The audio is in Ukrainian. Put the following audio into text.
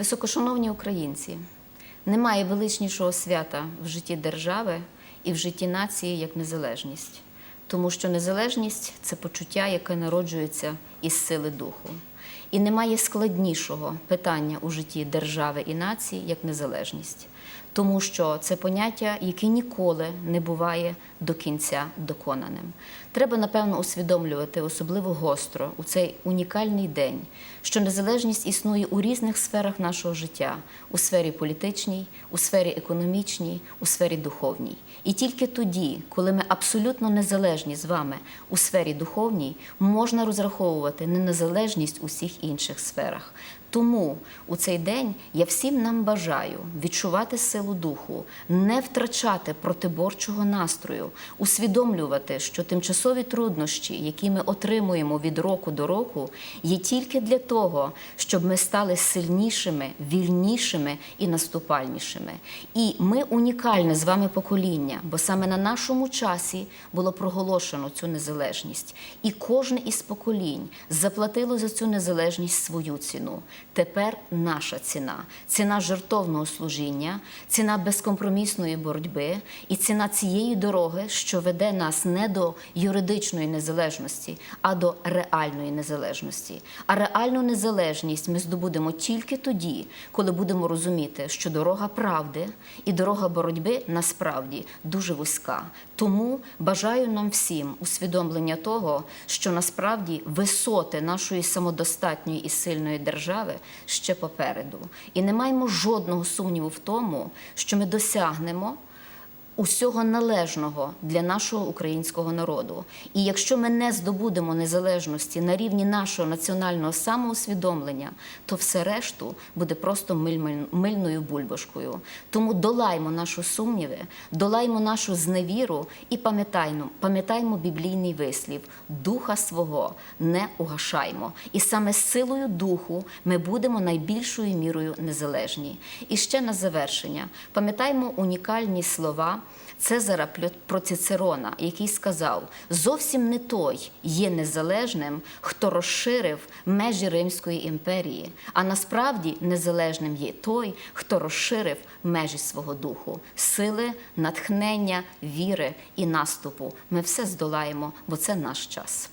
Високошановні українці, немає величнішого свята в житті держави і в житті нації як незалежність, тому що незалежність це почуття, яке народжується із сили духу. І немає складнішого питання у житті держави і нації як незалежність, тому що це поняття, яке ніколи не буває до кінця доконаним. Треба, напевно, усвідомлювати особливо гостро у цей унікальний день, що незалежність існує у різних сферах нашого життя у сфері політичній, у сфері економічній, у сфері духовній. І тільки тоді, коли ми абсолютно незалежні з вами у сфері духовній, можна розраховувати на незалежність у всіх інших сферах. Тому у цей день я всім нам бажаю відчувати силу духу, не втрачати протиборчого настрою, усвідомлювати, що тимчасові труднощі, які ми отримуємо від року до року, є тільки для того, щоб ми стали сильнішими, вільнішими і наступальнішими. І ми унікальне з вами покоління, бо саме на нашому часі було проголошено цю незалежність. І кожне із поколінь заплатило за цю незалежність свою ціну. Тепер наша ціна ціна жертовного служіння, ціна безкомпромісної боротьби і ціна цієї дороги, що веде нас не до юридичної незалежності, а до реальної незалежності. А реальну незалежність ми здобудемо тільки тоді, коли будемо розуміти, що дорога правди і дорога боротьби насправді дуже вузька. Тому бажаю нам всім усвідомлення того, що насправді висоти нашої самодостатньої і сильної держави ще попереду. І не маємо жодного сумніву в тому, що ми досягнемо усього належного для нашого українського народу. І якщо ми не здобудемо незалежності на рівні нашого національного самоусвідомлення, то все решту буде просто миль- мильною бульбашкою. Тому долаймо нашу сумніви, долаймо нашу зневіру і пам'ятаймо, пам'ятаймо біблійний вислів: духа свого не угашаймо. І саме силою духу ми будемо найбільшою мірою незалежні. І ще на завершення пам'ятаймо унікальні слова. Цезара про який сказав: зовсім не той є незалежним, хто розширив межі Римської імперії, а насправді незалежним є той, хто розширив межі свого духу, сили, натхнення, віри і наступу. Ми все здолаємо, бо це наш час.